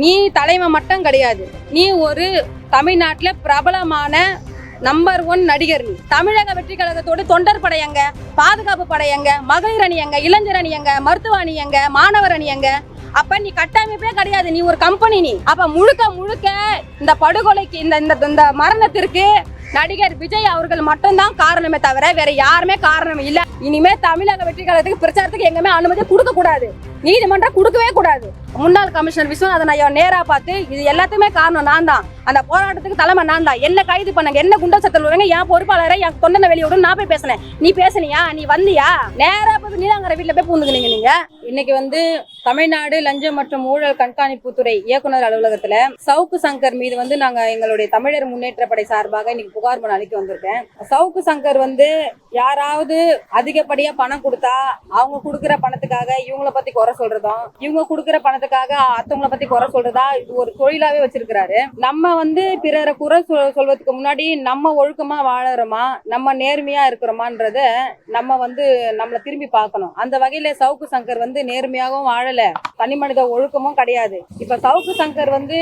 நீ தலைமை மட்டும் கிடையாது. நீ ஒரு தமிழ்நாட்டில் பிரபலமான நம்பர் ஒன் நடிகர் நீ. தமிழக வெற்றி கழகத்தோடு தொண்டர் படை எங்க? பாதுகாப்பு படை எங்க? மகளிர் அணி எங்க? இளைஞர் அணி எங்க? மருத்துவ அணி எங்க? மாணவர் அணி எங்க? அப்ப நீ கட்டமைப்பே கிடையாது. நீ ஒரு கம்பெனி நீ. அப்ப முழுக்க முழுக்க இந்த படுகொலைக்கு இந்த இந்த இந்த மரணத்திற்கு நடிகர் விஜய் அவர்கள் மட்டும்தான் காரணமே தவிர வேற யாருமே காரணம் இல்ல. இனிமே தமிழக வெற்றிகாரத்துக்கு பிரச்சாரத்துக்கு எங்கேயுமே அனுமதி கொடுக்க கூடாது. நீதிமன்றம் கொடுக்கவே கூடாது. முன்னாள் கமிஷனர் விஸ்வநாதன் ஐயா நேரா பார்த்து இது எல்லாத்துக்குமே காரணம் நான் தான். அந்த போராட்டத்துக்கு தலைமை நான் தான். என்ன கைது பண்ணங்க? என்ன குண்டச்சத்தில் வருவாங்க என் பொறுப்பாளரை என் தொண்டனை வெளியே நான் போய் பேசினேன். நீ பேசுனியா? நீ வந்தியா? நேரா போய் நீலாங்கிற வீட்டுல போய் பூந்துக்கினீங்க நீங்க. இன்னைக்கு வந்து தமிழ்நாடு லஞ்சம் மற்றும் ஊழல் கண்காணிப்புத்துறை இயக்குனர் அலுவலகத்துல சவுக்கு சங்கர் மீது வந்து நாங்க எங்களுடைய தமிழர் முன்னேற்ற படை சார்பாக இன்னைக்கு புகார் மனு அளிக்க வந்திருக்கேன். சவுக்கு சங்கர் வந்து யாராவது அதிகப்படியா பணம் கொடுத்தா அவங்க கொடுக்குற பணத்துக்காக இவங்கள பத்தி குறை சொல்றதும் இவங்க கொடுக்குற பணத்துக்காக அத்தவங்கள பத்தி குறை சொல்றதா இது ஒரு தொழிலாவே வச்சிருக்கிறாரு. நம்ம வந்து பிறரை குறை சொல் சொல்வதற்கு முன்னாடி நம்ம ஒழுக்கமா வாழறோமா நம்ம நேர்மையா இருக்கிறோமான்றத நம்ம வந்து நம்மளை திரும்பி பார்க்கணும். அந்த வகையில சவுக்கு சங்கர் வந்து நேர்மையாகவும் வாழல. தனி மனித ஒழுக்கமும் கிடையாது. இப்ப சவுக்கு சங்கர் வந்து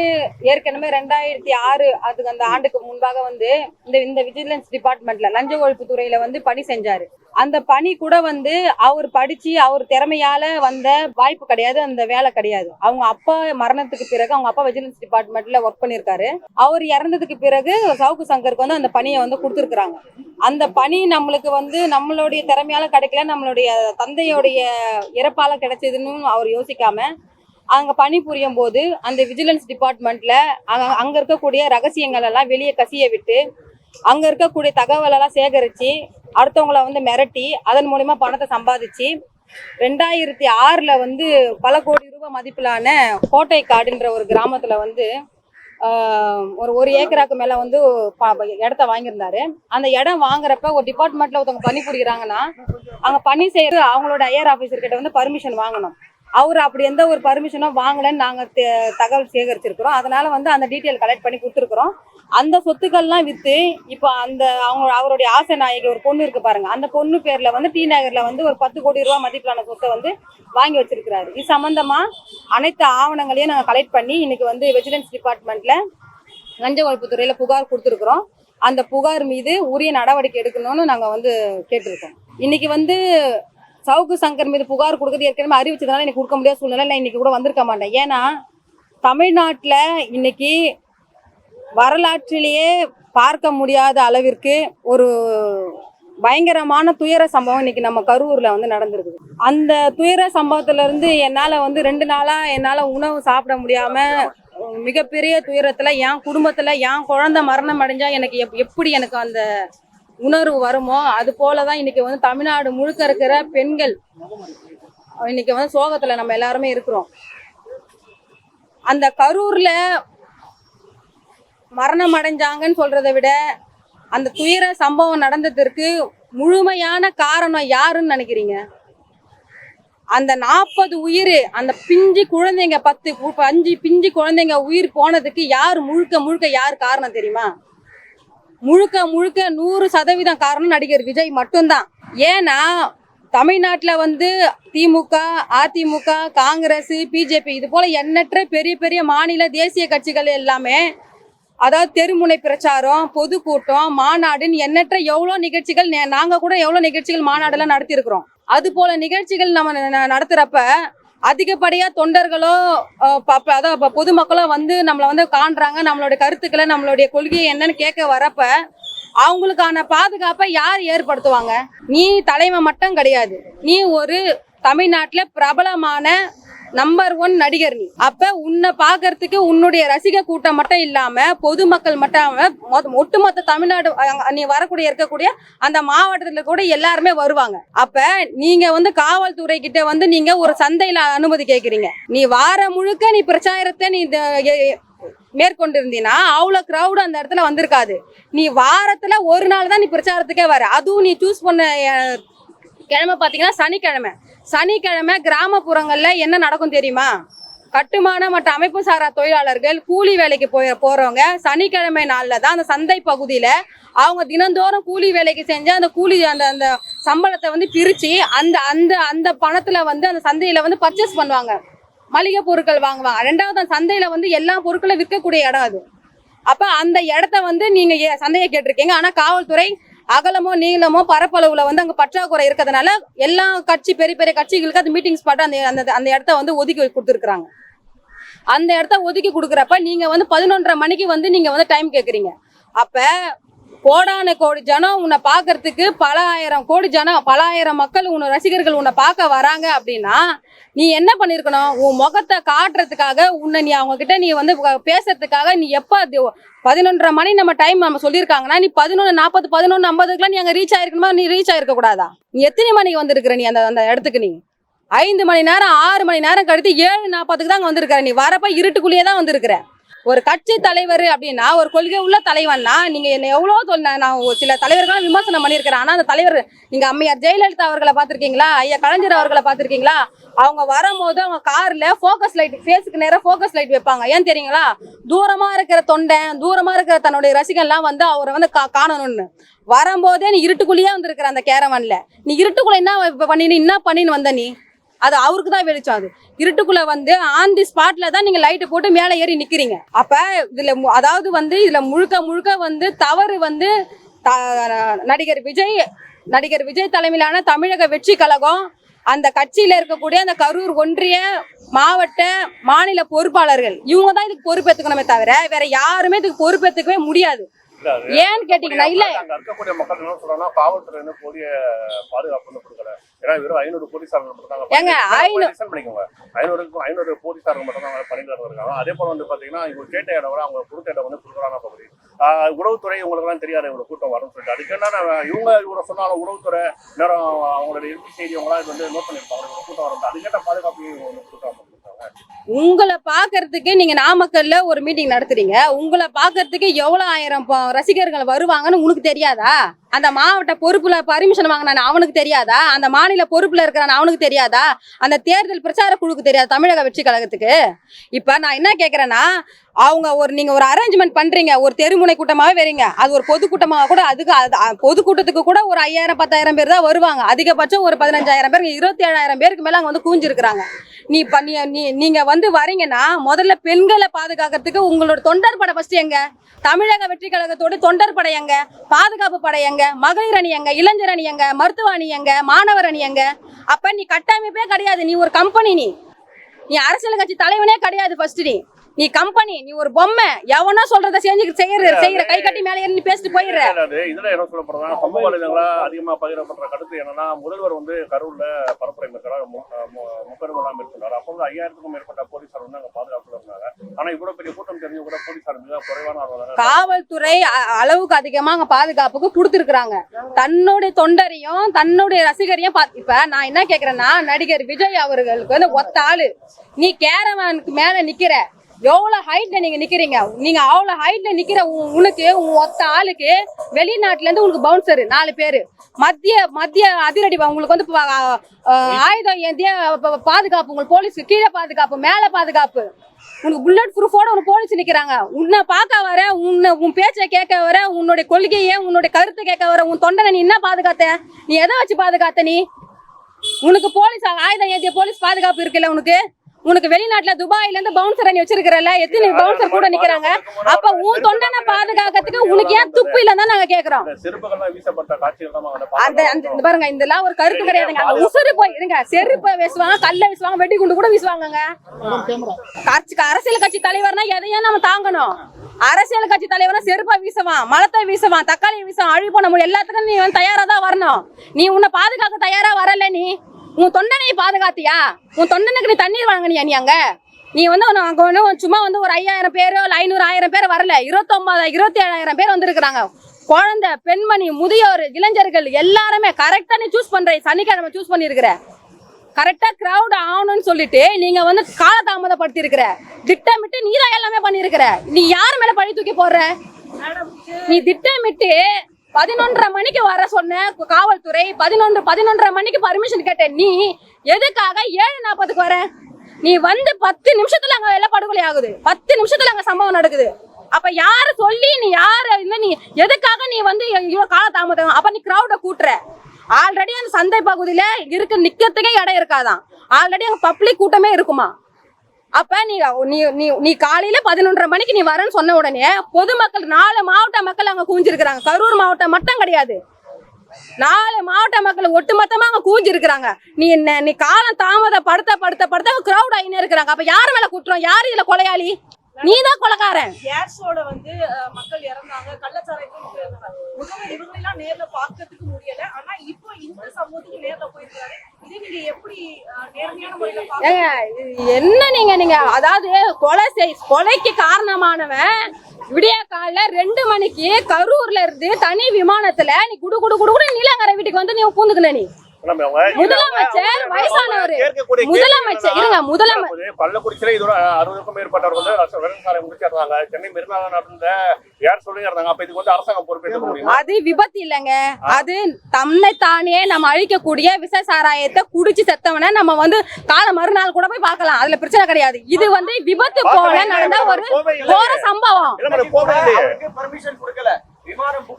ஏற்கனவே ரெண்டாயிரத்தி ஆறு அதுக்கு அந்த ஆண்டுக்கு முன்பாக வந்து இந்த இந்த விஜிலன்ஸ் டிபார்ட்மெண்ட்ல லஞ்ச ஒழிப்பு துறையில வந்து பணி செஞ்சாரு. அந்த பணி கூட வந்து அவர் படிச்சு அவர் திறமையால வந்த வாய்ப்பு கிடையாது அந்த வேலை கிடையாது. அவங்க அப்பா மரணத்துக்கு பிறகு அவங்க அப்பா விஜிலன்ஸ் டிபார்ட்மெண்ட்ல ஒர்க் பண்ணிருக்காரு அவர் இறந்ததுக்கு பிறகு சவுக்கு சங்கருக்கு வந்து அந்த பணியை வந்து கொடுத்துருக்குறாங்க. அந்த பணி நம்மளுக்கு வந்து நம்மளுடைய திறமையால கிடைக்கல நம்மளுடைய தந்தையோடைய இறப்பால கிடைச்சதுன்னு அவர் யோசிக்காம அங்க பணி புரியும் போது அந்த விஜிலன்ஸ் டிபார்ட்மெண்ட்ல அங்க இருக்கக்கூடிய ரகசியங்கள் எல்லாம் வெளியே கசிய விட்டு அங்கே இருக்கக்கூடிய தகவலெல்லாம் எல்லாம் அடுத்தவங்கள வந்து மிரட்டி அதன் மூலிமா பணத்தை சம்பாதிச்சு ரெண்டாயிரத்தி ஆறில் வந்து பல கோடி ரூபாய் மதிப்பிலான கோட்டை காடுன்ற ஒரு கிராமத்தில் வந்து ஒரு ஒரு ஏக்கராக்கு மேலே வந்து இடத்த வாங்கியிருந்தாரு. அந்த இடம் வாங்குறப்ப ஒரு டிபார்ட்மெண்ட்டில் ஒருத்தவங்க பணி புரியுறாங்கன்னா அங்கே பணி செய்யறது அவங்களோட ஐஆர் ஆஃபீஸர்கிட்ட வந்து பர்மிஷன் வாங்கணும். அவர் அப்படி எந்த ஒரு பர்மிஷனும் வாங்கலைன்னு நாங்கள் தகவல் சேகரிச்சிருக்கிறோம். அதனால் வந்து அந்த டீட்டெயில் கலெக்ட் பண்ணி கொடுத்துருக்குறோம். அந்த சொத்துக்கள்லாம் விற்று இப்போ அந்த அவங்க அவருடைய ஆசை நாயகி ஒரு பொண்ணு இருக்கு பாருங்க. அந்த பொண்ணு பேர்ல வந்து டி நகர்ல வந்து ஒரு பத்து கோடி ரூபாய் மதிப்பிலான சொத்தை வந்து வாங்கி வச்சிருக்கிறாரு. இது சம்பந்தமா அனைத்து ஆவணங்களையும் நாங்கள் கலெக்ட் பண்ணி இன்னைக்கு வந்து விஜிலன்ஸ் டிபார்ட்மெண்ட்ல லஞ்ச ஒழிப்பு துறையில புகார் கொடுத்துருக்குறோம். அந்த புகார் மீது உரிய நடவடிக்கை எடுக்கணும்னு நாங்கள் வந்து கேட்டிருக்கோம். இன்னைக்கு வந்து சவுக்கு சங்கர் மீது புகார் கொடுக்கறது ஏற்கனவே அறிவிச்சதுனால இன்னைக்கு கொடுக்க முடியாத சூழ்நிலை நான் இன்னைக்கு கூட வந்திருக்க மாட்டேன். ஏன்னா தமிழ்நாட்டில் இன்னைக்கு வரலாற்றிலேயே பார்க்க முடியாத அளவிற்கு ஒரு பயங்கரமான துயர சம்பவம் இன்னைக்கு நம்ம கரூர்ல வந்து நடந்திருக்குது. அந்த துயர சம்பவத்துல இருந்து என்னால வந்து ரெண்டு நாளா என்னால உணவு சாப்பிட முடியாம மிகப்பெரிய துயரத்துல என் குடும்பத்துல என் குழந்தை மரணம் அடைஞ்சா எனக்கு எப்- எப்படி எனக்கு அந்த உணர்வு வருமோ அது போலதான் இன்னைக்கு வந்து தமிழ்நாடு முழுக்க இருக்கிற பெண்கள் இன்னைக்கு வந்து சோகத்துல நம்ம எல்லாருமே இருக்கிறோம். அந்த கரூர்ல மரணம் அடைஞ்சாங்கன்னு சொல்றதை விட அந்த துயர சம்பவம் நடந்ததற்கு முழுமையான காரணம் யாருன்னு நினைக்கிறீங்க? அந்த நாற்பது உயிர் அந்த பிஞ்சு குழந்தைங்க பத்து அஞ்சு பிஞ்சு குழந்தைங்க உயிர் போனதுக்கு யார் முழுக்க முழுக்க யார் காரணம் தெரியுமா? முழுக்க முழுக்க நூறு சதவீதம் காரணம் நடிகர் விஜய் மட்டும்தான். ஏன்னா தமிழ்நாட்டில் வந்து திமுக அதிமுக காங்கிரஸ் பிஜேபி இது போல எண்ணற்ற பெரிய பெரிய மாநில தேசிய கட்சிகள் எல்லாமே அதாவது தெருமுனை பிரச்சாரம் பொதுக்கூட்டம் மாநாடுன்னு எண்ணற்ற எவ்வளோ நிகழ்ச்சிகள் நே- கூட எவ்வளோ நிகழ்ச்சிகள் மாநாடெல்லாம் நடத்தியிருக்கிறோம். அது போல நிகழ்ச்சிகள் நம்ம நடத்துகிறப்ப அதிகப்படியாக அதிகப்படியா தொண்டர்களோ அதாவது ப- பொதுமக்களோ வந்து நம்மளை வந்து காண்றாங்க. நம்மளுடைய கருத்துக்களை நம்மளுடைய கொள்கையை என்னன்னு கேட்க வரப்ப அவங்களுக்கான பாதுகாப்பை யார் ஏற்படுத்துவாங்க? நீ தலைமை மட்டும் கிடையாது. நீ ஒரு தமிழ்நாட்டில் பிரபலமான நம்பர் ஒன் நடிகர் நீ. அப்ப உன்னை பாக்குறதுக்கு உன்னுடைய ரசிக கூட்டம் மட்டும் இல்லாம பொதுமக்கள் மட்டும் ஒட்டுமொத்த தமிழ்நாடு நீ வரக்கூடிய இருக்கக்கூடிய அந்த மாவட்டத்துல கூட எல்லாருமே வருவாங்க. அப்ப நீங்க வந்து காவல்துறை கிட்ட வந்து நீங்க ஒரு சந்தையில அனுமதி கேக்குறீங்க. நீ வார முழுக்க நீ பிரச்சாரத்தை நீ இந்த எ- அவ்வளோ க்ரௌடு அந்த இடத்துல வந்திருக்காது. நீ வாரத்துல ஒரு நாள் தான் நீ பிரச்சாரத்துக்கே வர. அதுவும் நீ சூஸ் பண்ண கிழமை பார்த்தீங்கன்னா சனிக்கிழமை. சனிக்கிழமை கிராமப்புறங்களில் என்ன நடக்கும் தெரியுமா? கட்டுமான மற்றும் அமைப்பு சாரா தொழிலாளர்கள் கூலி வேலைக்கு போய் போகிறவங்க சனிக்கிழமை நாளில் தான் அந்த சந்தை பகுதியில் அவங்க தினந்தோறும் கூலி வேலைக்கு செஞ்சு அந்த கூலி அந்த அந்த சம்பளத்தை வந்து பிரித்து அந்த அந்த அந்த பணத்தில் வந்து அந்த சந்தையில் வந்து பர்ச்சேஸ் பண்ணுவாங்க. மளிகை பொருட்கள் வாங்குவாங்க. ரெண்டாவது அந்த சந்தையில் வந்து எல்லா பொருட்களும் விற்கக்கூடிய இடம் அது. அப்போ அந்த இடத்த வந்து நீங்கள் ஏ- சந்தையை கேட்டிருக்கீங்க. ஆனால் காவல்துறை அகலமோ நீளமோ பரப்பளவுல வந்து அங்க பற்றாக்குறை இருக்கிறதுனால எல்லா கட்சி பெரிய பெரிய கட்சிகளுக்கு அது மீட்டிங் ஸ்பாட் அந்த அந்த அந்த இடத்த வந்து ஒதுக்கி கொடுத்துருக்காங்க அந்த இடத்த ஒதுக்கி கொடுக்குறப்ப நீங்க வந்து பதினொன்றரை மணிக்கு வந்து நீங்க வந்து டைம் கேட்குறீங்க அப்ப கோடான கோடி ஜனம் உன்னை பார்க்கறதுக்கு பல ஆயிரம் கோடி ஜனம் பல ஆயிரம் மக்கள் உன்னை ரசிகர்கள் உன்னை பார்க்க வராங்க அப்படின்னா நீ என்ன பண்ணிருக்கணும்? உன் முகத்தை காட்டுறதுக்காக உன்னை நீ அவங்க கிட்ட நீ வந்து பேசுறதுக்காக நீ எப்ப பதினொன்றரை மணி நம்ம டைம் நம்ம சொல்லியிருக்காங்கன்னா நீ பதினொன்று நாற்பது பதினொன்று ஐம்பதுக்குலாம் நீ அங்கே ரீச் ஆயிருக்கணுமா? நீ ரீச் ஆயிருக்க கூடாதா நீ எத்தனை மணிக்கு வந்திருக்கிற நீ அந்த அந்த இடத்துக்கு நீ? ஐந்து மணி நேரம் ஆறு மணி நேரம் கழித்து ஏழு நாற்பதுக்கு தான் வந்திருக்கிற நீ. வரப்ப இருட்டுக்குள்ளேயே தான் வந்திருக்கிற. ஒரு கட்சி தலைவர் அப்படின்னா ஒரு கொள்கை உள்ள தலைவன்னா நீங்க என்ன எவ்வளோ சொன்ன நான் ஒரு சில தலைவர்களும் விமர்சனம் பண்ணியிருக்கிறேன். ஆனா அந்த தலைவர் நீங்க அம்மையார் ஜெயலலிதா அவர்களை பார்த்துருக்கீங்களா? ஐயா கலைஞர் அவர்களை பார்த்துருக்கீங்களா? அவங்க வரும்போது அவங்க கார்ல ஃபோக்கஸ் லைட் ஃபேஸுக்கு நேரம் ஃபோக்கஸ் லைட் வைப்பாங்க. ஏன் தெரியுங்களா? தூரமா இருக்கிற தொண்டன் தூரமா இருக்கிற தன்னுடைய ரசிகன்லாம் வந்து அவரை வந்து கா- காணணும்னு. வரும்போதே நீ இருட்டுக்குள்ளேயே வந்திருக்கிற அந்த கேரவன்ல நீ இருட்டுக்குள்ள என்ன பண்ணினு என்ன பண்ணின்னு வந்த நீ? அது அவருக்கு தான் வெளிச்சம் அது. இருட்டுக்குள்ள வந்து ஆன் தி ஸ்பாட்ல தான் நீங்க லைட்டு போட்டு மேலே ஏறி நிக்கிறீங்க. அப்ப இதுல அதாவது வந்து இதுல முழுக்க முழுக்க வந்து தவறு வந்து நடிகர் விஜய் நடிகர் விஜய் தலைமையிலான தமிழக வெற்றி கழகம் அந்த கட்சியில இருக்கக்கூடிய அந்த கரூர் ஒன்றிய மாவட்ட மாநில பொறுப்பாளர்கள் இவங்க தான் இதுக்கு பொறுப்பேற்றுக்கணுமே தவிர வேற யாருமே இதுக்கு பொறுப்பேற்றுக்கவே முடியாது. ஏன்னு கேட்டீங்கன்னா இல்ல. ஏன்னா வெறும் ஐநூறு போலீசார்கள் மட்டும் தான் ஏங்க, பண்ணிக்கோங்க ஐநூறுக்கும் ஐநூறு போலீசார்கள் மட்டும் தான் பணியில் இருக்காங்க. அதே போல வந்து பாத்தீங்கன்னா இவங்க கேட்ட இடம் அவங்க கொடுத்த இடம் வந்து குறுகலான பகுதி உளவுத்துறை உங்களுக்கு எல்லாம் தெரியாது இவ்வளவு கூட்டம் வரும்னு சொல்லிட்டு. அதுக்கு என்ன இவங்க இவ்வளவு சொன்னாலும் உளவுத்துறை நேரம் அவங்களுடைய இறுதி செய்தி அவங்களா இது வந்து நோட் பண்ணிருப்பாங்க இவ்வளவு கூட்டம் வரும் அதுக்கேற்ற பாதுகாப்பு இவங்க கூட்டம் கொடுத்தாங்க. உங்களை பார்க்கறதுக்கு நீங்க நாமக்கல்ல ஒரு மீட்டிங் நடத்துறீங்க. உங்களை பார்க்கறதுக்கு எவ்வளவு ஆயிரம் ரசிகர்கள் வருவாங்கன்னு உனக்கு தெரியாதா? அந்த மாவட்ட பொறுப்புல பர்மிஷன் வாங்கினான் அவனுக்கு தெரியாதா? அந்த மாநில பொறுப்புல இருக்கிறான் அவனுக்கு தெரியாதா? அந்த தேர்தல் பிரச்சார குழுக்கு தெரியாது தமிழக வெற்றி கழகத்துக்கு? இப்ப நான் என்ன கேக்குறேன்னா அவங்க ஒரு நீங்க ஒரு அரேஞ்ச்மெண்ட் பண்றீங்க ஒரு தெருமுனை கூட்டமாவே வரீங்க அது ஒரு பொதுக்கூட்டமாக கூட அதுக்கு அது பொதுக்கூட்டத்துக்கு கூட ஒரு ஐயாயிரம் பத்தாயிரம் பேர் தான் வருவாங்க. அதிகபட்சம் ஒரு பதினஞ்சாயிரம் பேர் இருபத்தி ஏழாயிரம் பேருக்கு மேல அங்க வந்து கூஞ்சிருக்கிறாங்க நீ பண்ணி நீ நீங்க வந்து வரீங்கன்னா முதல்ல பெண்களை பாதுகாக்கிறதுக்கு உங்களோட தொண்டர் படை ஃபர்ஸ்ட் எங்க? தமிழக வெற்றி கழகத்தோட தொண்டர் படை எங்க? பாதுகாப்பு படை எங்க? மகளிர் அணி எங்க இளைஞர் அணி எங்க மருத்துவ அணி எங்க மாணவர் அணி எங்க அப்ப நீ கட்டமைப்பே கிடையாது. நீ ஒரு கம்பெனி நீ. நீ அரசியல் கட்சி தலைவனே கிடையாது ஃபர்ஸ்ட் நீ. நீ கம்பெனி நீ ஒரு பொம்மை. எவனோ சொல்றத செஞ்சு செய்யற செய்யற கை கட்டி மேலே ஏறி நீ பேசிட்டு போயிடுற. இதுல என்ன சொல்லப்படுறதுன்னா சமூக வலைதளங்களா அதிகமா பகிரப்படுற கருத்து என்னன்னா முதல்வர் வந்து கரூர்ல பரப்புரை மேற்கிறார் முக்கருவெல்லாம் மேற்கொண்டார். அப்போ வந்து ஐயாயிரத்துக்கும் மேற்பட்ட போலீசார் வந்து அங்க பாதுகாப்புல இருந்தாங்க. ஆனா இவ்வளவு பெரிய கூட்டம் தெரிஞ்சு கூட போலீசார் மிக குறைவான அளவுல காவல்துறை அ- அளவுக்கு அதிகமா அங்க பாதுகாப்புக்கு கொடுத்துருக்காங்க தன்னுடைய தொண்டரையும் தன்னுடைய ரசிகரையும் இப்ப நான் என்ன கேக்குறேன்னா நடிகர் விஜய் அவர்களுக்கு வந்து ஒத்த ஆளு. நீ கேரவானுக்கு மேல நிக்கிற. எவ்வளவு ஹைட்ல நீங்க நிக்கிறீங்க? நீங்க அவ்வளவு ஹைட்ல நிக்கிற உனக்கு உன் ஒத்த ஆளுக்கு வெளிநாட்டுல இருந்து உனக்கு பவுன்சர் நாலு பேரு. மத்திய மத்திய அதிரடி உங்களுக்கு வந்து ஆயுதம் ஏந்திய பாதுகாப்பு உங்களுக்கு போலீஸ் கீழே பாதுகாப்பு மேல பாதுகாப்பு. உனக்கு புல்லட் ப்ரூஃபோட ஒரு போலீஸ் நிக்கிறாங்க. உன்னை பார்க்க வர உன்னை உன் பேச்சை கேட்க வர உன்னுடைய கொள்கையை உன்னுடைய கருத்தை கேட்க வர உன் தொண்டனை நீ என்ன பாதுகாத்த? நீ எதை வச்சு பாதுகாத்த நீ? உனக்கு போலீஸ் ஆயுதம் ஏந்திய போலீஸ் பாதுகாப்பு இருக்குல்ல உனக்கு? உனக்கு வெளிநாட்டுல துபாயில இருந்து பவுன்சர் அணி வச்சிருக்கிறல்ல எத்தனை பவுன்சர் கூட நிக்கிறாங்க? அப்ப உன் தொண்டனை பாதுகாக்கிறதுக்கு உனக்கு ஏன் துப்பு இல்லைன்னு நாங்க கேக்குறோம். அந்த அந்த இந்த பாருங்க இதெல்லாம் ஒரு கருத்து கிடையாதுங்க அங்க உசுறு போய் இருங்க செருப்பை வீசுவாங்க கல்ல வீசுவாங்க வெடி குண்டு கூட வீசுவாங்கங்க. கட்சி அரசியல் கட்சி தலைவர்னா எதையும் நம்ம தாங்கணும். அரசியல் கட்சி தலைவர்னா செருப்பை வீசுவான் மலத்தை வீசுவான் தக்காளி வீசுவான் அழி போன முடியும் எல்லாத்துக்கும் நீ வந்து தயாரா தான் வரணும். நீ உன்னை பாதுகாக்க தயாரா வரல நீ. உன் தொண்டனை பாதுகாத்தியா? உன் தொண்டனுக்கு நீ தண்ணீர் வழங்கினியா நீ அங்க? நீ வந்து அங்க ஒன்றும் சும்மா வந்து ஒரு ஐயாயிரம் பேரோ இல்லை ஐநூறு ஆயிரம் பேர் வரல. இருபத்தொன்பது இருபத்தி ஏழாயிரம் பேர் வந்திருக்கிறாங்க. குழந்தை பெண்மணி முதியோர் இளைஞர்கள் எல்லாருமே கரெக்டா நீ சூஸ் பண்ற. சனிக்கிழமை சூஸ் பண்ணிருக்கிற கரெக்டா கிரவுட் ஆகணும்னு சொல்லிட்டு நீங்க வந்து காலதாமதப்படுத்தி இருக்கிற திட்டமிட்டு நீ தான் எல்லாமே பண்ணிருக்கிற நீ யார் மேல பழி தூக்கி போடுற? நீ திட்டமிட்டு பதினொன்றரை மணிக்கு வர சொன்ன காவல்துறை பதினொன்று பதினொன்றரை மணிக்கு பர்மிஷன் கேட்ட நீ எதுக்காக ஏழு நாற்பதுக்கு வர? நீ வந்து பத்து நிமிஷத்துல அங்க எல்லாம் படுகொலை ஆகுது. பத்து நிமிஷத்துல அங்க சம்பவம் நடக்குது. அப்ப யார சொல்லி நீ யாரு இல்ல நீ எதுக்காக நீ வந்து இவ்வளவு காலதாமதம் அப்ப நீ கிரௌட கூட்டுற. ஆல்ரெடி அந்த சந்தை பகுதியில இருக்கு நிக்கிறதுக்கே இடம் இருக்காதான் ஆல்ரெடி அங்க பப்ளிக் கூட்டமே இருக்குமா அப்ப நீ நீ நீ நீ காலையில பதினொன்றரை மணிக்கு நீ வரேன்னு சொன்ன உடனே பொதுமக்கள் நாலு மாவட்ட மக்கள் அங்க குவிஞ்சிருக்கிறாங்க. கரூர் மாவட்டம் மட்டும் கிடையாது. நாலு மாவட்ட மக்கள் ஒட்டுமொத்தமா அங்க குவிஞ்சிருக்கிறாங்க. நீ என்ன நீ காலம் தாமத படுத்த படுத்த படுத்த கிரௌட் ஆயினே இருக்கிறாங்க. அப்ப யார் மேல குற்றம்? யார் இதுல கொலையாளி? நீ தான் கொலைக்காரன் வந்து மக்கள் இறந்தாங்க. கள்ளச்சாராயத்துக்கு நேர்ல பாக்கிறதுக்கு முடியல ஆனா இப்போ இந்த சமூகத்துக்கு நேர்ல போயிருக்காரு இதை நீங்க எப்படி அஹ், நேர்மையான முறையில பாக்க ஏங்க என்ன நீங்க நீங்க அதாவது கொலை செய் கொலைக்கு காரணமானவன் விடிய காலைல ரெண்டு மணிக்கு கரூர்ல இருந்து தனி விமானத்துல நீ குடு குடு குடு குடு நீலங்கரை வீட்டுக்கு வந்து நீ பூந்துக்கின நீ. முதலமைச்சர் வயசானவரு. முதலமைச்சர். இருங்க முதலமை கேள்வி பள்ளக்குறிச்சியில இது ஒரு அறுபதுக்கும் மேற்பட்டவர் வந்து ரச- வெறுங்காலை முடிச்சிருந்தாங்க சென்னை மெரினா நடந்த யார் சொல்லி இருந்தாங்க. அப்ப இதுக்கு வந்து அரசாங்கம் பொறுப்பேற்க முடியுமா? அது விபத்து இல்லைங்க. அது தன்னை தானே நம்ம அழிக்கக்கூடிய விச சாராயத்தை குடிச்சு செத்தவன நம்ம வந்து கால மறுநாள் கூட போய் பார்க்கலாம். அதுல பிரச்சனை கிடையாது. இது வந்து விபத்து போல நடந்த ஒரு கோர சம்பவம்.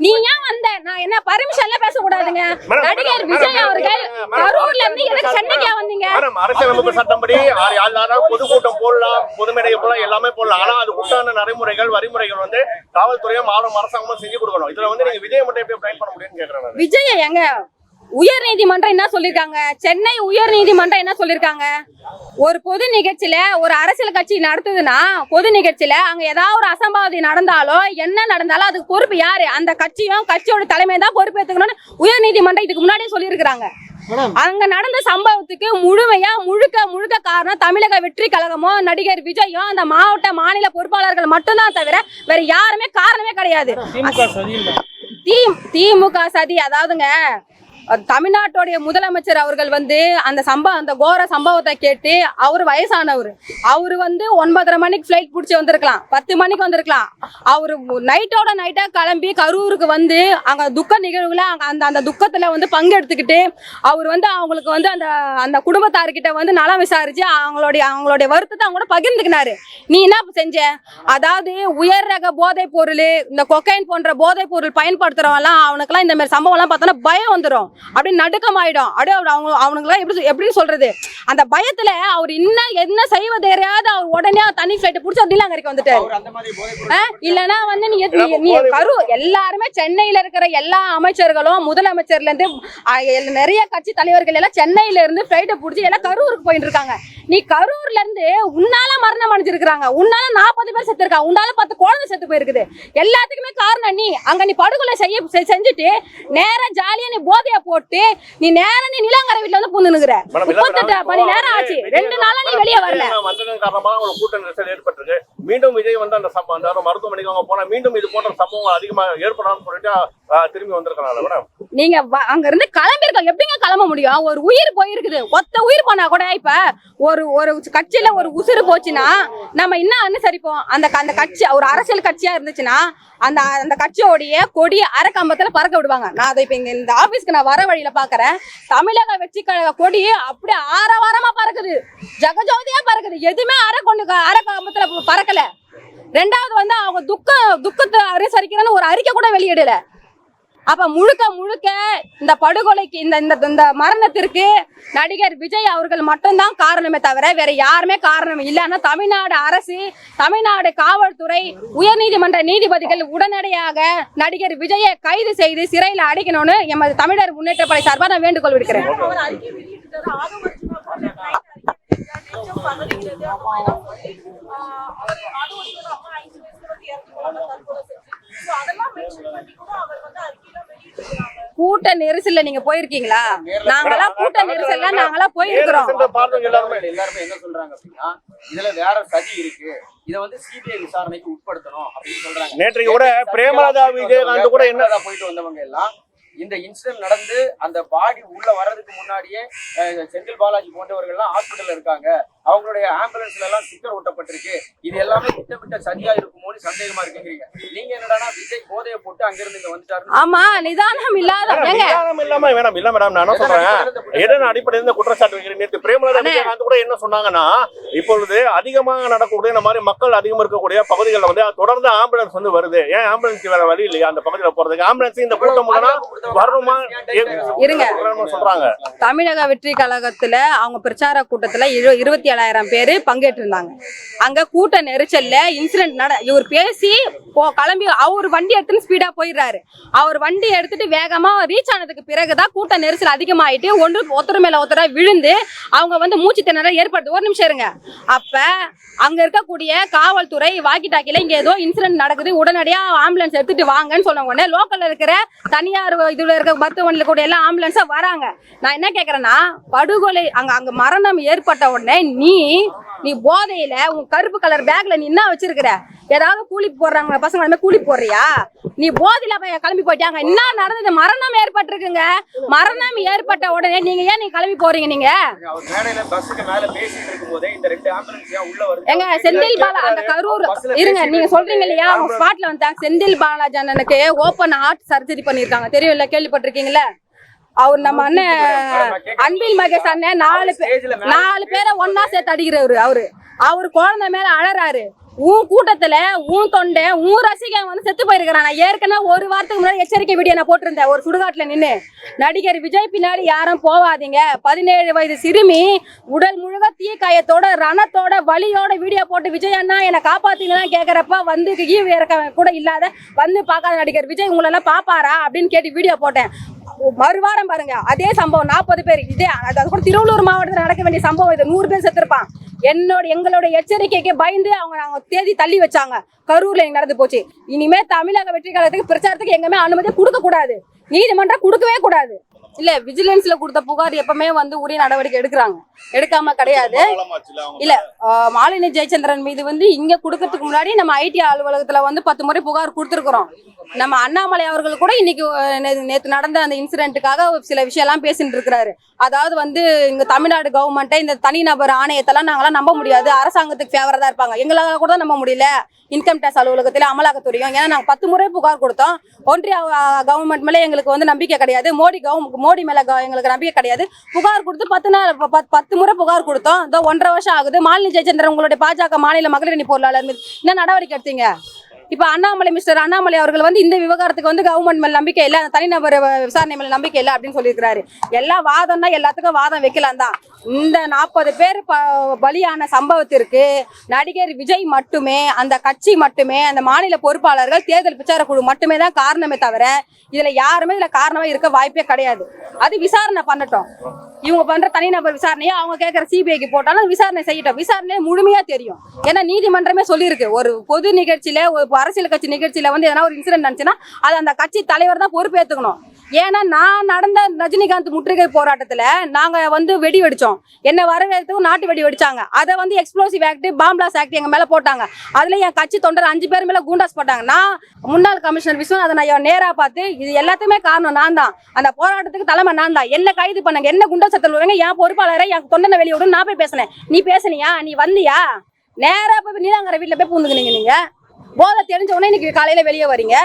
நீ ஏன் வந்த? நான் என்ன பர்மிஷன்ல பேசக்கூடாதுங்க? மேடம், நடிகர் விஜய் அவர்கள் கரூர்ல இருந்து எதுக்கு சென்னைக்கா வந்தீங்க. மேடம் சட்டப்படி யார் யாரும் பொதுக்கூட்டம் போடலாம் பொதுமேடை போடலாம் எல்லாமே போடலாம். ஆனா அது உண்டான நடைமுறைகள் வரிமுறைகள் வந்து காவல்துறையும் மாவட்ட அரசாங்கமும் செஞ்சு கொடுக்கணும். இதுல வந்து நீங்க விஜய் மட்டும் எப்படி பயன் பண்ண முடியும்னு கேக்குறேன். விஜய் எங்க? உயர் நீதிமன்றம் என்ன சொல்லிருக்காங்க? சென்னை உயர் நீதிமன்றம் என்ன சொல்லிருக்காங்க? ஒரு பொது நிகழ்ச்சியில ஒரு அரசியல் கட்சி நடத்துதுன்னா பொது நிகழ்ச்சியில அங்க ஏதாவது ஒரு அசம்பாவிதி நடந்தாலோ என்ன நடந்தாலும் அதுக்கு பொறுப்பு யாரு? அந்த கட்சியும் கட்சியோட தலைமை தான் பொறுப்பேற்றுக்கணும்னு உயர் நீதிமன்றம் இதுக்கு முன்னாடியே சொல்லியிருக்கிறாங்க. அங்க நடந்த சம்பவத்துக்கு முழுமையா முழுக்க முழுக்க காரணம் தமிழக வெற்றி கழகமும் நடிகர் விஜயும் அந்த மாவட்ட மாநில பொறுப்பாளர்கள் மட்டும்தான் தவிர வேற யாருமே காரணமே கிடையாது. திமுக சதி அதாவதுங்க. தமிழ்நாட்டுடைய முதலமைச்சர் அவர்கள் வந்து அந்த சம்பவம் அந்த கோர சம்பவத்தை கேட்டு அவர் வயசானவர். அவர் வந்து ஒன்பதரை மணிக்கு ஃப்ளைட் பிடிச்சி வந்திருக்கலாம். பத்து மணிக்கு வந்திருக்கலாம். அவர் நைட்டோட நைட்டாக கிளம்பி கரூருக்கு வந்து அங்கே துக்க நிகழ்வுல அங்கே அந்த அந்த துக்கத்தில் வந்து பங்கெடுத்துக்கிட்டு அவர் வந்து அவங்களுக்கு வந்து அந்த அந்த குடும்பத்தார்கிட்ட வந்து நலம் விசாரித்து அவங்களுடைய அவங்களுடைய வருத்தத்தை அவங்க கூட பகிர்ந்துக்கினாரு. நீ என்ன செஞ்ச? அதாவது உயர் ரக போதைப் பொருள் இந்த கொக்கைன் போன்ற போதைப் பொருள் பயன்படுத்துறவங்கலாம் அவனுக்கெல்லாம் இந்த மாதிரி சம்பவம்லாம் பார்த்தோன்னா பயம் வந்துடும் அப்படியே நடுக்கம் ஆயிடும் அப்படியே அவர் அவங்க அவனுக்குலாம் எப்படி சொ- எப்படி சொல்றது? அந்த பயத்துல அவர் இன்னும் என்ன செய்வது தெரியாத அவர் உடனே தனி ஃபிளைட் பிடிச்சி நீலாங்கரைக்கு வந்துட்டாரு. அவர் அந்த மாதிரி போதைப் பொருள் ஆ, இல்லனா வந்து நீ நீ- கரு எல்லாருமே சென்னையில இருக்கிற எல்லா அமைச்சர்களும் முதலமைச்சர்ல இருந்து நிறைய கட்சி தலைவர்கள் எல்லாம் சென்னையில இருந்து பிளைட்டை பிடிச்சி எல்லாம் கரூருக்கு போயிட்டு இருக்காங்க. நீ கரூர்ல இருந்து உன்னால மரணம் அடைஞ்சிருக்காங்க உன்னால நாற்பது பேர் செத்து இருக்காங்க உன்னால பத்து குழந்தை செத்து போயிருக்குது. எல்லாத்துக்குமே காரணம் நீ. அங்க நீ படுகொலை செய்ய செஞ்சுட்டு நேரா ஜாலியா நீ போதைய போட்டு நீ நேரா நீ நிலாங்கரை வீட்டுல வந்து மேடம், இல்ல முப்பத்தெட்டு மணி நேரம் ஆச்சு. ரெண்டு நாளா நீ வெளியே வரல. வந்ததன் காரணமா ஒரு கூட்ட நெரிசல் ஏற்பட்டிருக்கு. மீண்டும் விஜய் வந்து அந்த சம்பவம் மருத்துவமனைக்கு அவங்க போனா மீண்டும் இது போன்ற சம்பவம் அதிகமா ஏற்படாதுன்னு சொல்லிட்டு திரும்பி வந்திருக்கனால மேடம். நீங்க அங்க இருந்து கிளம்பி இருக்க எப்படிங்க கிளம்ப முடியும்? ஒரு உயிர் போயிருக்குது. ஒத்த உயிர் போனா கூட இப்ப ஒரு ஒரு கட்சியில ஒரு உசுறு போச்சுன்னா நம்ம என்ன அனுசரிப்போம். அந்த அந்த கட்சி ஒரு அரசியல் கட்சியா இருந்துச்சுன்னா அந்த அந்த கட்சியோடைய கொடி அரைக்கம்பத்துல பறக்க விடுவாங்க. நான் அதை இப்ப இங்க இந்த ஆபீஸ்க்கு நான் வர வழியில பாக்குறேன். தமிழக வெற்றி கழக கொடி அப்படியே ஆரவாரமா பறக்குது. ஜகஜோதியா பறக்குது. எதுவுமே அரை கொண்டு அரை கம்பத்துல பறக்கல. ரெண்டாவது வந்து அவங்க துக்க துக்கத்தை அனுசரிக்கிறேன்னு ஒரு அறிக்கை கூட வெளியிடல. அப்ப முழுக்க முழுக்க இந்த படுகொலைக்கு இந்த இந்த இந்த மரணத்திற்கு நடிகர் விஜய் அவர்கள் மட்டும்தான் காரணமே தவிர வேற யாருமே காரணம் இல்லை தமிழ்நாடு அரசு தமிழ்நாடு காவல்துறை உயர்நீதிமன்ற நீதிபதிகள் உடனடியாக நடிகர் விஜயை கைது செய்து சிறையில் அடைக்கணும்னு எமது தமிழர் முன்னேற்ற படை சார்பாக நான் வேண்டுகோள் விடுக்கிறேன் அவர் அறிக்கை வெளியிட்டிருக்காரு ஆதவர்ஜுனா கூட night அறிக்கை வெளியிட்டாரு. நெஞ்சம் பதறுகிறது அந்த மாதிரிலாம் சொல்லி, ஆஹ், அவர் ஆதவர்ஜுனா அம்மா ஐந்து வயசுல வந்து இறந்து போனாங்க, தற்கொலை செஞ்சு. So அதெல்லாம் mention பண்ணி கூட அவர் வந்து அறிக்கையெல்லாம் வெளியிட்டிருக்காங்க. கூட்ட நெரிசல்ல நீங்க போயிருக்கீங்களா நாங்களாம் கூட்ட நெரிசல்ல நாங்களாம் போயிருக்கிறோம் எல்லாருமே எல்லாருமே எல்லாருமே என்ன சொல்றாங்க அப்படின்னா இதுல வேற சதி இருக்கு இத வந்து சிபிஐ விசாரணைக்கு உட்படுத்தணும் அப்படின்னு சொல்றாங்க நேற்றைக்கு கூட பிரேமலதா விஜயகாந்த் கூட என்ன போயிட்டு வந்தவங்க எல்லாம் இந்த இன்சிடென்ட் நடந்து அந்த பாடி உள்ள வர்றதுக்கு முன்னாடியே செந்தில் பாலாஜி போன்றவர்கள்லாம் ஹாஸ்பிட்டல்ல இருக்காங்க. அவங்களுடைய ஆம்புலன்ஸ்ல எல்லாம் ஸ்டிக்கர் ஒட்டப்பட்டிருக்கு. இது எல்லாமே திட்டமிட்ட சதியா இருக்குமோன்னு சந்தேகமா இருக்குங்கிறீங்க நீங்க என்னடான்னா விஜய் போதை போதையை போட்டு அங்கிருந்து இங்க வந்துட்டாரு ஆமா நிதானம் இல்லாத மேடம், ஏங்க. நிதானம் இல்லாம வேணாம். இல்ல மேடம் நான் என்ன சொல்றேன்? என்ன அடிப்படையில் இந்த குற்றச்சாட்டு வைக்கிறேன் நேற்று பிரேமலதா. விஜயகாந்த் கூட என்ன சொன்னாங்கன்னா இப்பொழுது அதிகமாக நடக்கக்கூடிய இந்த மாதிரி மக்கள் அதிகம் இருக்கக்கூடிய பகுதிகளில் வந்து தொடர்ந்து ஆம்புலன்ஸ் வந்து வருது. ஏன் ஆம்புலன்ஸ் வேற வழி இல்லையா? அந்த பகுதியில் போறதுக்கு ஆம்புலன்ஸ் இந்த கூட்டம் மூலமா வரணுமா இருங்க. சொல்றாங்க. தமிழக வெற்றி கழகத்துல அவங்க பிரச்சார கூட்டத்துல இரு- இருபத்தி ஏழாயிரம் பேர் பங்கேற்றிருந்தாங்க. அங்க கூட்ட நெரிச்சல்ல இன்சிடென்ட் நட இவர் பேசி போ கிளம்பி அவர் வண்டி எடுத்துன்னு ஸ்பீடா போயிடுறாரு. அவர் வண்டி எடுத்துட்டு வேகமா ரீச் ஆனதுக்கு பிறகுதான் கூட்ட நெரிசல் அதிகமாயிட்டு ஒன்று ஒருத்தர் மேல ஒருத்தரா விழுந்து அவங்க வந்து மூச்சு திணறல் ஏற்படுது. ஒரு நிமிஷம் இருங்க. அப்ப அங்க இருக்கக்கூடிய காவல்துறை வாக்கி டாக்கில இங்க ஏதோ இன்சிடென்ட் நடக்குது. உடனடியா ஆம்புலன்ஸ் எடுத்துட்டு வாங்கன்னு சொன்ன உடனே லோக்கல்ல இருக்கிற தனியார் இதுல இருக்க மருத்துவமனையில கூட எல்லாம் ஆம்புலன்ஸா வராங்க. நான் என்ன கேக்குறேன்னா படுகொலை அங்க அங்க மரணம் ஏற்பட்ட உடனே நீ நீ போதையில உன் கருப்பு கலர் பேக்ல நீ என்ன வச்சிருக்கிற? ஏதாவது கூலி போடுறாங்க பசங்க? அந்த கூலி போடுறியா? நீ போதையில போய் கிளம்பி போயிட்டாங்க. என்ன நடந்தது? மரணம் ஏற்பட்டிருக்குங்க. மரணம் ஏற்பட்ட உடனே நீங்க ஏன் நீங்க கிளம்பி போறீங்க நீங்க? எங்க செந்தில் பாலா அந்த கரூர் இருங்க நீங்க சொல்றீங்க இல்லையா? அவங்க ஸ்பாட்ல வந்தா செந்தில் பாலாஜி அண்ணனுக்கு ஓப்பன் ஹார்ட் சர்ஜரி பண்ணிருக்காங்க தெரியும்ல கேள்விப்பட்டிருக்கீங்களா? அவர் நம்ம அண்ணன் அன்பில் மகேஷ் அண்ணன் நாலு பேர் நாலு பேரை ஒன்னா சேர்த்து அடிக்கிறவரு அவரு. அவரு குழந்தை மேல அழறாரு. உன் கூட்டத்துல உன் தொண்டை உன் ரசிகன் வந்து செத்து போயிருக்கிறான். நான் ஏற்கனவே ஒரு வாரத்துக்கு முன்னாடி எச்சரிக்கை வீடியோ நான் போட்டிருந்தேன். ஒரு சுடுகாட்டுல நின்னு. நடிகர் விஜய் பின்னாடி யாரும் போவாதீங்க. பதினேழு வயது சிறுமி உடல் முழுக தீக்காயத்தோட ரணத்தோட வலியோட வீடியோ போட்டு விஜய் அண்ணா என்னை காப்பாத்தீங்கன்னா கேக்குறப்ப வந்து ஈவு இறக்க கூட இல்லாத வந்து பார்க்காத நடிகர் விஜய் உங்களெல்லாம் பாப்பாரா அப்படின்னு கேட்டு வீடியோ போட்டேன். மறுவாரம் பாருங்க அதே சம்பவம் நாற்பது பேர் இதே அது கூட திருவள்ளூர் மாவட்டத்தில் நடக்க வேண்டிய சம்பவம் இது. நூறு பேர் செத்துருப்பான் என்னோட எங்களோட எச்சரிக்கைக்கு பயந்து அவங்க அவங்க தேதி தள்ளி வச்சாங்க. கரூர்ல நடந்து போச்சு. இனிமே தமிழக வெற்றிகாலத்துக்கு பிரச்சாரத்துக்கு எங்கேயுமே அனுமதி கொடுக்க கூடாது நீதிமன்றம் கொடுக்கவே கூடாது. இல்ல விஜிலன்ஸ்ல கொடுத்த புகார் எப்பவுமே வந்து உரிய நடவடிக்கை எடுக்கிறாங்க. எடுக்காம கிடையாது. இல்ல மாலினி ஜெயச்சந்திரன் மீது வந்து இங்க கொடுக்கறதுக்கு முன்னாடி நம்ம ஐடி அலுவலகத்துல வந்து பத்து முறை புகார் கொடுத்துருக்குறோம். நம்ம அண்ணாமலை அவர்கள் கூட இன்னைக்கு நேத்து நடந்த அந்த இன்சிடென்ட்டுக்காக சில விஷயம்லாம் பேசிட்டு இருக்கிறாரு. அதாவது வந்து இங்க தமிழ்நாடு கவர்மெண்ட்டை இந்த தனிநபர் ஆணையத்தெல்லாம் நாங்களாம் நம்ப முடியாது. அரசாங்கத்துக்கு ஃபேவரா தான் இருப்பாங்க. எங்களால கூட நம்ப முடியல. இன்கம் டேக்ஸ் அலுவலகத்தில் அமலாக்கத்துறையும் ஏன்னா நாங்கள் பத்து முறை புகார் கொடுத்தோம். ஒன்றிய கவர்மெண்ட் மேலே எங்களுக்கு வந்து நம்பிக்கை கிடையாது. மோடி கவர்மெண்ட் மோடி மேலே எங்களுக்கு நம்பிக்கை கிடையாது. புகார் கொடுத்து பத்து நாள் பத்து- பத்து முறை புகார் கொடுத்தோம். இதோ ஒன்றரை வருஷம் ஆகுது. மாலினி ஜெயச்சந்திரன் உங்களுடைய பாஜக மாநில மகளிர் அணி பொருளாளர் என்ன நடவடிக்கை எடுத்தீங்க? இப்போ அண்ணாமலை மிஸ்டர் அண்ணாமலை அவர்கள் வந்து இந்த விவகாரத்துக்கு வந்து கவர்மெண்ட் மேல நம்பிக்கை இல்லை. தனிநபர் விசாரணை மேல நம்பிக்கை இல்லை அப்படின்னு சொல்லியிருக்கிறாரு. எல்லா வாதம்னா எல்லாத்துக்கும் வாதம் வைக்கலாம் தான் இந்த நாற்பது பேர் ப- பலியான சம்பவத்திற்கு நடிகர் விஜய் மட்டுமே அந்த கட்சி மட்டுமே அந்த மாநில பொறுப்பாளர்கள் தேர்தல் பிரச்சார குழு மட்டுமே தான் காரணமே தவிர இதுல யாருமே இதுல காரணமா இருக்க வாய்ப்பே கிடையாது. அது விசாரணை பண்ணட்டும். இவங்க பண்ற தனிநபர் விசாரணையை அவங்க கேட்கற சிபிஐக்கு போட்டாலும் விசாரணை செய்யட்டும். விசாரணை முழுமையா தெரியும். ஏன்னா நீதிமன்றமே சொல்லியிருக்கு. ஒரு பொது நிகழ்ச்சியில ஒரு அரசியல் கட்சி நிகழ்ச்சியில வந்து எதனா ஒரு இன்சிடென்ட் நடந்துச்சுன்னா அது அந்த கட்சி தலைவர் தான் பொறுப்பேற்றுக்கணும் ஏன்னா நான் நடந்த ரஜினிகாந்த் முற்றுகை போராட்டத்தில் நாங்கள் வந்து வெடி வெடித்தோம் என்னை வரவேற்கவும் நாட்டு வெடி வெடிச்சாங்க. அதை வந்து எக்ஸ்ப்ளோசிவ் ஆக்ட் பாம்பிளாஸ் ஆக்ட் எங்கள் மேலே போட்டாங்க. அதில் என் கட்சி தொண்டர் அஞ்சு பேர் மேலே கூண்டாஸ் போட்டாங்க. நான் முன்னாள் கமிஷனர் விஸ்வநாதன் ஐயா நேராக பார்த்து இது எல்லாத்துக்குமே காரணம் நான் தான். அந்த போராட்டத்துக்கு தலைமை நான் தான். என்ன கைது பண்ணாங்க என்ன குண்டா சத்தல் வருவாங்க என் பொறுப்பாளரை என் தொண்டனை வெளியே விடும் நான் போய் பேசினேன். நீ பேசுனியா? நீ வந்தியா? நேராக போய் நீலாங்கரை வீட்டில் போய் பூந்துக்கினீங்க நீங்கள் போதை தெரிஞ்ச உடனே இன்னைக்கு காலையில் வெளியே வரீங்க.